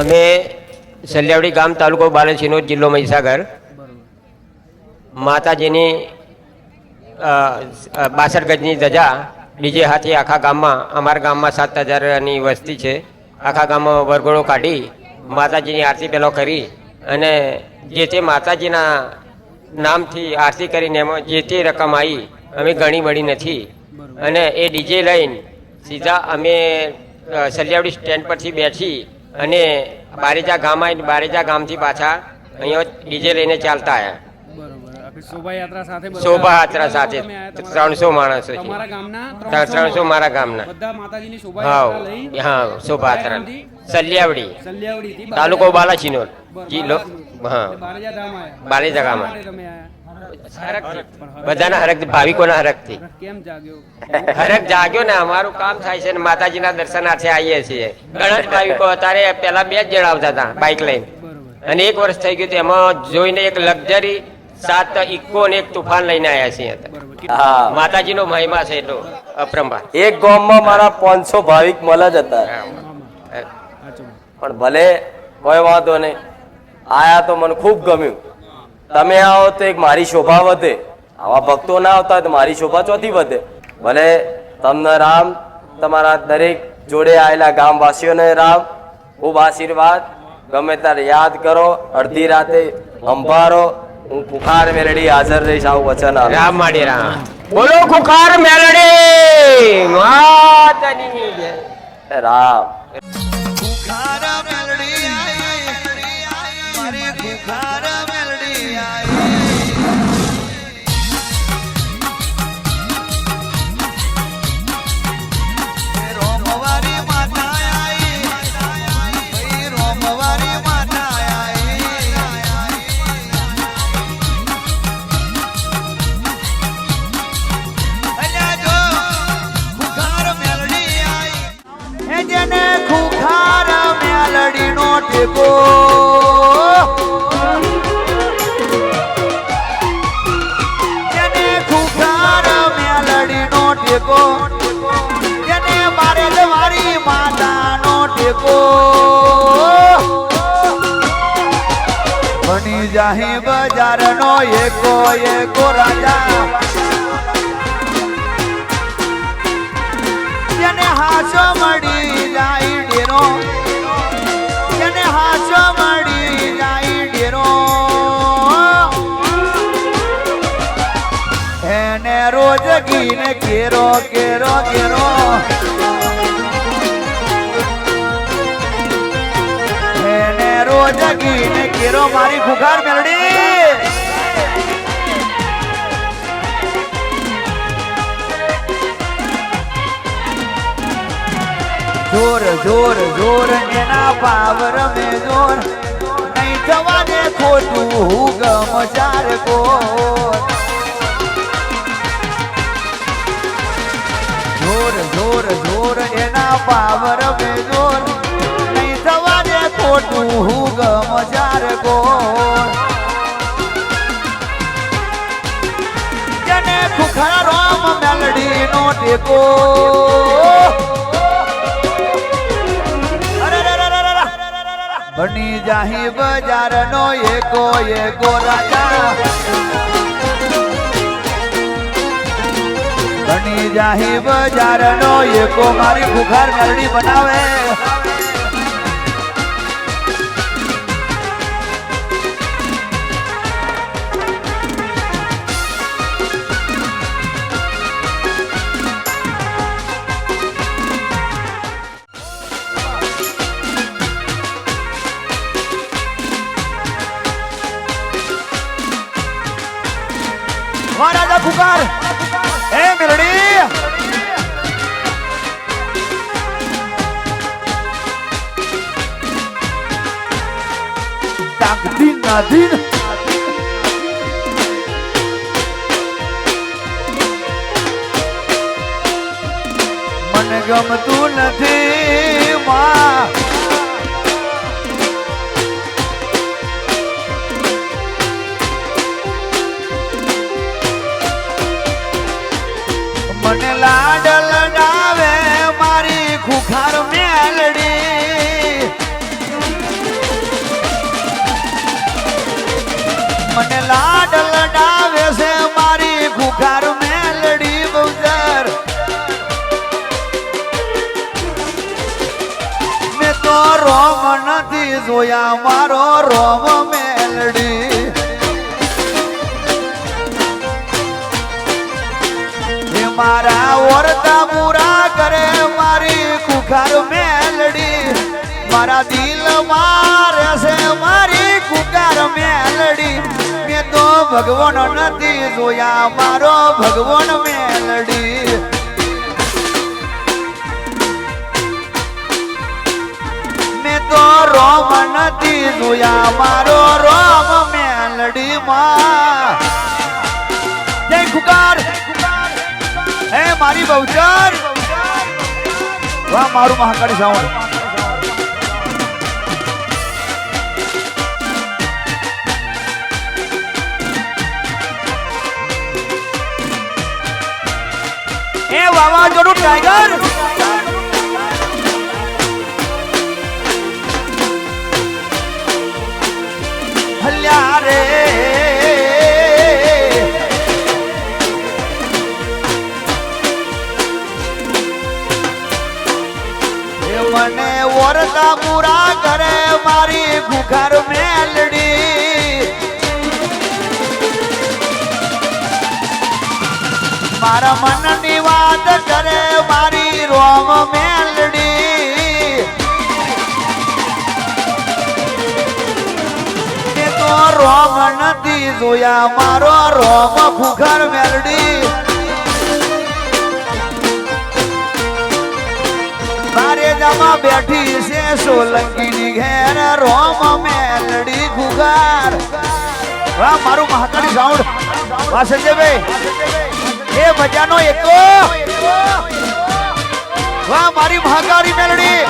અમે સલ્યાવડી ગામ તાલુકો બાલનસિંહનો જિલ્લો મહીસાગર. માતાજીની બાસઠ ગજની ધજા ડીજે હાથી આખા ગામમાં, અમારા ગામમાં સાત હજારની વસ્તી છે. આખા ગામમાં વરઘોડો કાઢી માતાજીની આરતી પહેલો કરી અને જે તે માતાજીના નામથી આરતી કરીને એમાં જે તે રકમ આવી અમે ગણી મળી નથી. અને એ ડીજે લઈને સીધા અમે સલિયાવડી સ્ટેન્ડ પરથી બેઠી અને બારેજા ગામ આવીને બારેજા ગામથી પાછા અહીંયા ડીજે લઈને ચાલતા આવ્યા શોભાયાત્રા સાથે ત્રણસો માણસો છે. ત્રણસો મારા ગામના. હા હા શોભાયાત્રા. સલ્યાવડી. તાલુકો બાલાસિનોર જિલ્લો હા. બારેજા ગામ બધાના હરક ભાવિકોના હરકથી કેમ જાગ્યો? હરક જાગ્યો ને અમારું કામ થાય છે ને માતાજીના દર્શનાર્થે આવીએ છીએ. ઘણા જ ભાવિકો અત્યારે પેલા બે જ જણ આવતા હતા બાઇક લઈને. અને એક વર્ષ થઈ ગયું એમાં જોઈને એક લક્ઝરી સાત ઇકો અને એક તુફાન લઈને આવ્યા છીએ હા. માતાજીનો મહિમા છે એટલો અપરંપાર એક ગામમાં મારા પાંચસો ભાવિક મળ જ હતા. પણ ભલે કોઈ વાંધો નહીં આયા તો મને ખૂબ ગમ્યું. તમે આવો તો એક મારી શોભા વધે. આવા ભક્તો ના આવતા હોય તો મારી શોભા ચોથી વધે. ભલે તમને રામ તમારા દરેક જોડે આવેલા ગામવાસીઓને રામ ખૂબ આશીર્વાદ. ગમે ત્યારે યાદ કરો અડધી રાતે અંભારો હું કુખાર મેલડી હાજર રહીશ આવું વચન આવે. રામ માડી રામ. બોલો કુખાર મેલડી. રામ. ખુખાર બની બજાર નો એકો એકો રાજા. જેને હાસો મળી જાય ડેરો. જેને હાસો મળી જાય ડેરો. એને રોજ ગીને કેરો કેરો કેરો. એને રોજ ગીને કેરો મારી ફુગાર મેલડી. જોર જોર જોર, એના પાવર મે જોર. નહીં થવાને ખોટું હુગમ ચાર કોર. જોર જોર જોર, એના પાવર મે જોર. નહીં થવાને ખોટું ચાર કોર જેને ખુખરા રોમ મેલડી નો ટેકો બની જાહી બજાર નો એકો એકો રાજા બની જાહી બજાર નો એકો, મારી ખુખાર મેલડી બનાવે. તાકદીન નાદીન મને ગમતું નથી માં. મને લાડ જોયા મારો રોમ મેલડી. મારા ઓરતા પૂરા કરે મારી કુખાર મેલડી. મારા દિલ મારે મારી કુકાર મેલડી. મેં તો ભગવાન નથી જોયા, મારો ભગવાન મેલડી. તો રોમ નથી જોયા, મારો રોમ મેલડી માં હે મારી બહુચર. વાહ, મારું મહાકાળી સાવણ. એ વાવાઝોડું ટાઈગર રે. મને વરતા પૂરા કરે મારી ઘુઘર મેલડી. મારા મનની વાત કરે મારી જોયા મારો રોમ ઘુઘર મેલડી. મારે જામાં બેઠી છે સોલંકીની ઘેર રોમ મેલડી ફુગાર. વાહ મારું મહાકાળી સાઉન્ડ વાહ સંજયભાઈ. એ મજાનો એકો. વાહ મારી મહાકાળી મેલડી.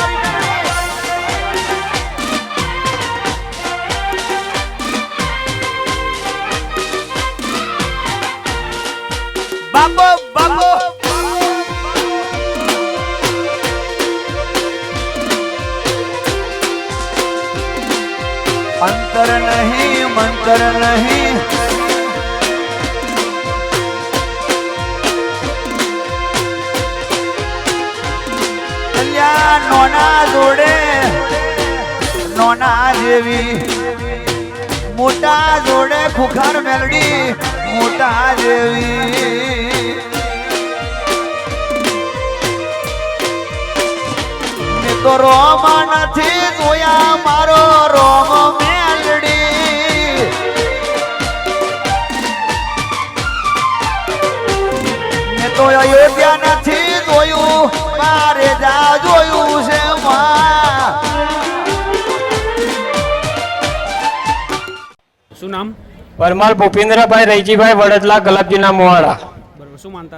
બાપો બાપો અંતર નહીં મંતર નહીં. નોના જોડે નોના જેવી મોટા જોડે ખુખાર મેલડી. મોટા દેવી તો રોમ નથી જોયા મારો પરમાર ભૂપેન્દ્રભાઈ રૈજીભાઈ વડદલા ગલાબજીના મોવાડા.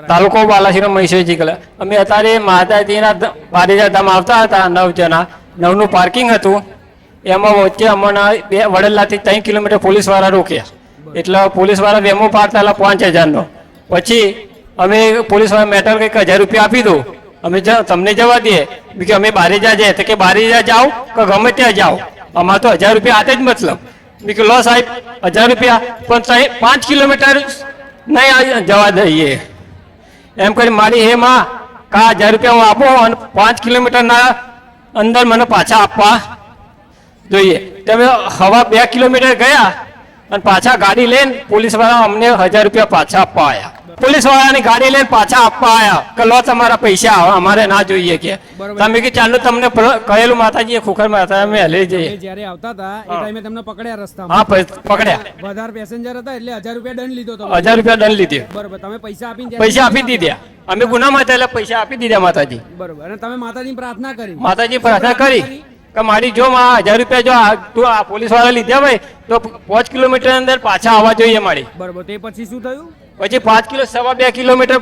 તાલુકો બાલાસીનો મહેશ્વરજી કલા અમે અત્યારે માતાજીના પારિજા ધામ આવતા હતા નવ જણા. નવનું પાર્કિંગ હતું. એમાં વચ્ચે અમને બે વડેલાથી ત્રણ કિલોમીટર પોલીસવાળા રોક્યા. એટલે પોલીસવાળા વેમો પાડતા હતા પાંચ હજારનો. પછી અમે પોલીસવાળા મેટર કંઈક હજાર રૂપિયા આપી દો અમે જ- તમને જવા દઈએ. કે અમે બારેજા જઈએ તો કે બારેજા જાઓ કે ગમે ત્યાં જાઓ. અમારે તો હજાર રૂપિયા હાથે જ મતલબ. મેં લો સાહેબ હજાર રૂપિયા પણ સાહેબ પાંચ કિલોમીટર નહીં જવા દઈએ એમ કરી મારી હે માં કા હજાર રૂપિયા હું આપો અને પાંચ કિલોમીટરના અંદર મને પાછા આપવા જોઈએ તમે હવા બે કિલોમીટર ગયા અને પાછા ગાડી લઈને પોલીસવાળા અમને હજાર રૂપિયા પાછા આપવા આવ્યા પોલીસ વાળાની ગાડી લઈને પાછા આપવા આવ્યા કે લો તમારા પૈસા આવે અમારે ના જોઈએ કે. તમે કે ચાલો તમને કહેલું માતાજી ખુખર માતા અમે હલી જઈએ. જ્યારે આવતા હતા એ ટાઈમે તમને પકડ્યા રસ્તામાં? હા પકડ્યા. વધારે પેસેન્જર હતા એટલે હજાર રૂપિયા દંડ લીધો તો હજાર રૂપિયા દંડ લીધી. બરોબર તમે પૈસા આપી પૈસા આપી દીધા. અમે ગુનામાં હતા એટલે પૈસા આપી દીધા માતાજી. બરોબર અને તમે માતાજીની પ્રાર્થના કરી? માતાજી પ્રાર્થના કરી? કે મારી જો માં હજાર રૂપિયા જો આ- તું આ પોલીસવાળા લીધા હોય તો પાંચ કિલોમીટર અંદર પાછા આવવા જોઈએ મારી. બરોબર તે પછી શું થયું? પછી પાંચ કિલો સવા બે કિલોમીટર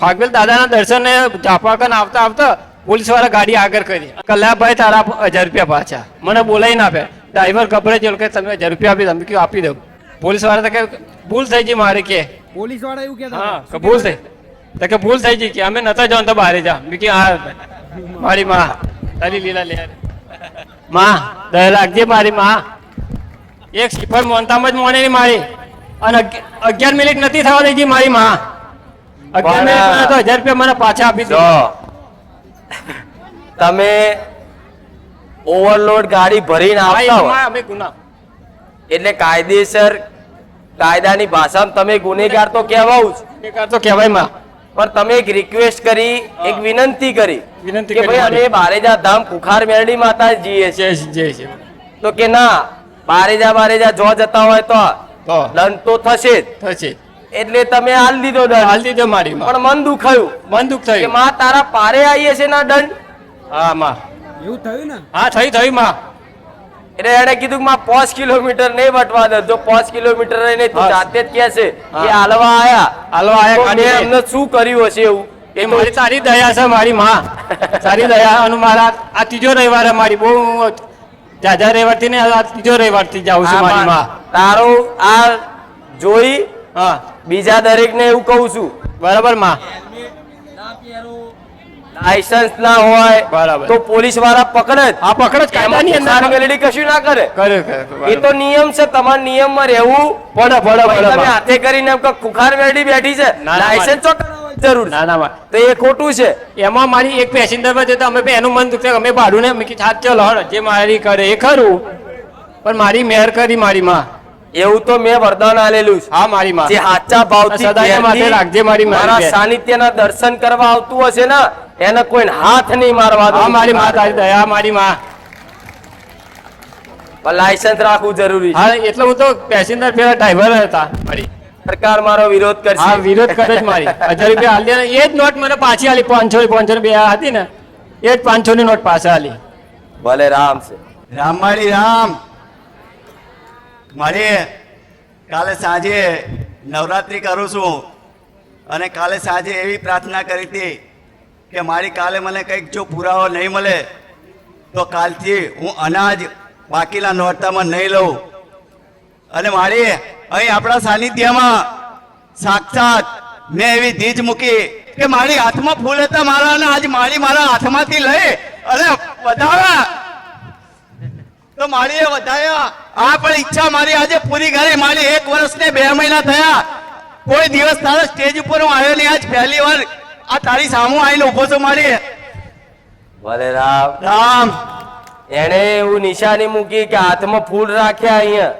ફાગવેલ દાદાના દર્શને ઝાપાકન આવતા આવતા પોલીસવાળા ગાડી આગળ કરી. કલ્યાભાઈ તારા હજાર રૂપિયા પાછા. મને બોલાવી ના આપે. ડ્રાઈવર ગભરે છે કે તમે હજાર રૂપિયા આપી તમે કયું આપી દઉં. પોલીસવાળા તો કે ભૂલ થઈ ગઈ મારે કે. પોલીસવાળા એવું કે હા ભૂલ થઈ. તો કે ભૂલ થઈ ગઈ કે અમે નતા જવાનું તો બહાર જા. મેં કે હા મારી માં તારી લીલા લે માં દયા લાગજે મારી માં. એક શ્રીફળ મોનતામાં જ મોણે મારી. અને અગિયાર મિનિટ નથી થવા દેજી મારી માં. અગિયાર મિનિટ તો હજાર રૂપિયા મને પાછા આપી દો. તમે ઓવરલોડ ગાડી ભરીને આવતા હોય. અમે ગુના. એટલે કાયદેસર કાયદાની ભાષામાં તમે ગુનેગાર તો કહેવાવું જ. ગુનેગાર તો કહેવાયમાં પણ તમે એક રિક્વેસ્ટ કરી એક વિનંતી કરી વિનંતી કે ભાઈ અમે બારેજા ધામ કુખાર મેરડી માતા જઈએ છે તો કે ના બારેજા બારેજા જો જતા હોય તો દંડ તો થશે જ. થશે એટલે તમે હાલ દીધો હાલ દીધો મારી પણ મન દુખાયું. મન દુઃખ કે થયું માં તારા પારે આવીએ છે ના દંડ? હા માં. એવું થયું ને? હા થઈ થઈ માં. એટલે એને કીધું માં પાંચ કિલોમીટર નહીં વટવા દે. જો પાંચ કિલોમીટર નહીં તું જાતે જ કે છે કે. હાલવા આયા. હાલવા આયા દે. એમને શું કર્યું હશે એવું? એ મારી સારી દયા છે મારી માં. સારી દયા અને મારા આ ત્રીજો રવિવાર મારી. બહુ જાજા રવિવારથી ને આ ત્રીજો રવિવારથી જાઉં છું મારી માં. તારો આ જોઈ હા. બીજા દરેક ને એવું કહું છું. બરાબરમાં. લાયસન્સ ના હોય બરાબર. તો પોલીસવાળા પકડે આ પકડે કાયદાની અંદર ખાનગેલી કશું ના કરે. કરે કરે એ તો નિયમ છે તમારા નિયમમાં રહેવું. પડે પડે પડે તમે હાથે કરીને એમ કે કુખાર વેડી બેઠી છે. લાયસન્સ તો જરૂર ના ના તો એ ખોટું છે. એમાં મારી એક પેસેન્જર પર જતા અમે એનું મન દુખે અમે ભાડું ને મેં કીધું હાથ ચલો જે મારી કરે એ ખરું. પણ મારી મહેર કરી મારી માં. એવું તો મેં વરદાન આલેલું છે. હા મારી માં. જે સાચા ભાવથી સદાય માટે રાખજે મારી મારી. સાનિધ્યના દર્શન કરવા આવતું હશે ને એને કોઈ હાથ નહીં મારવા દો. મારી માતા દયા મારી માં. પણ લાયસન્સ રાખવું જરૂરી હા એટલે હું તો પેસેન્જર પેલા ડ્રાઈવર હતા મારી. સરકાર મારો વિરોધ હા વિરોધ કરે જ મારી. હજાર રૂપિયા હાલ દે ને એ જ નોટ મને પાછી આલી પાંચસો ની પાંચસો બે હતી ને એ જ પાંચસો ની નોટ પાછા આલી. ભલે રામ છે. રામ મારી રામ. મારી કાલે સાંજે નવરાત્રિ કરું છું અને કાલે સાંજે એવી પ્રાર્થના કરી હતી કે મારી કાલે મને કંઈક જો પુરાવો નહીં મળે, તો કાલથી હું અનાજ બાકીના નોરતામાં નહીં લઉં. અને મારી અહીં આપણા સાનિધ્યમાં સાક્ષાત મેં એવી ધીજ મૂકી કે મારી હાથમાં ફૂલ હતા મારા અને આજ મારી મારા હાથમાંથી લઈ અને વધારા. તો મારી એ વધાર્યા આ પણ ઈચ્છા મારી આજે પૂરી કરી. મારી એક વર્ષ ને બે મહિના થયા. કોઈ દિવસ તારા સ્ટેજ ઉપર હું આવ્યો નહીં. આજ પહેલી વાર આ તારી સામું આવીને ઊભો છું મારી. ભલે રામ. રામ. એને એવું નિશાની મૂકી કે હાથમાં ફૂલ રાખ્યા અહીંયા.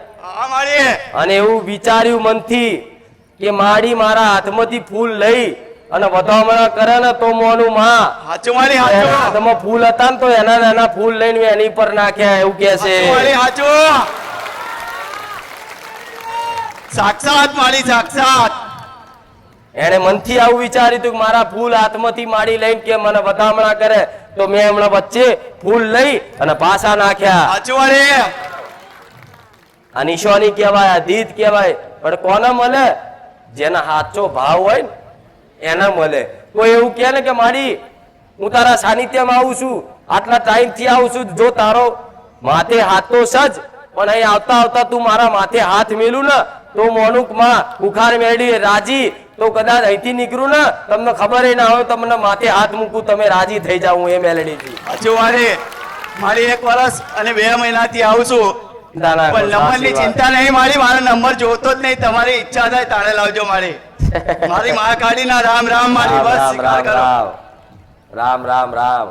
મારી. અને એવું વિચાર્યું મનથી કે માડી મારા હાથમાંથી ફૂલ લઈ અને વધામણા કરે ને તો મોનું માં. હાચું મારી હાથમાં ફૂલ હતા ને તો એના નાના ફૂલ લઈને એની પર નાખ્યા એવું કે છે. સાક્ષાત મારી સાક્ષાત. એને મનથી આવું વિચાર્યું હતું કે મારા ફૂલ હાથમાંથી માડી લઈને કે મને વધામણા કરે તો મેં હમણાં વચ્ચે ફૂલ લઈ અને પાછા નાખ્યા. આ નિશાની કહેવાય આ દીદ કહેવાય પણ કોને મળે? જેના હાચો ભાવ હોય ને એને મળે. કોઈ એવું કહે ને કે મારી હું તારા સાનિધ્યમાં આવું છું આટલા ટાઈમથી આવું છું જો તારો માથે હાથ તો સજ પણ અહીં આવતા આવતા તું મારા માથે હાથ મેલું ને તો મોનુકમાં બુખાર મેળી રાજી તો કદાચ અહીંથી નીકળું ને તમને ખબર ના હોય તમને માથે હાથ મૂકું તમે રાજી થઈ જાવ હું એ મેલડીથી. હજુ મારી મારી એક વર્ષ અને બે મહિનાથી આવું છું. પણ નંબરની ચિંતા નહીં. મારી મારો નંબર જોતો જ નહીં તમારી ઈચ્છા થાય તારે લાવજો મારી. મારી મહાકાળીના રામ રામ મારી બસ રામ. રામ રામ રામ.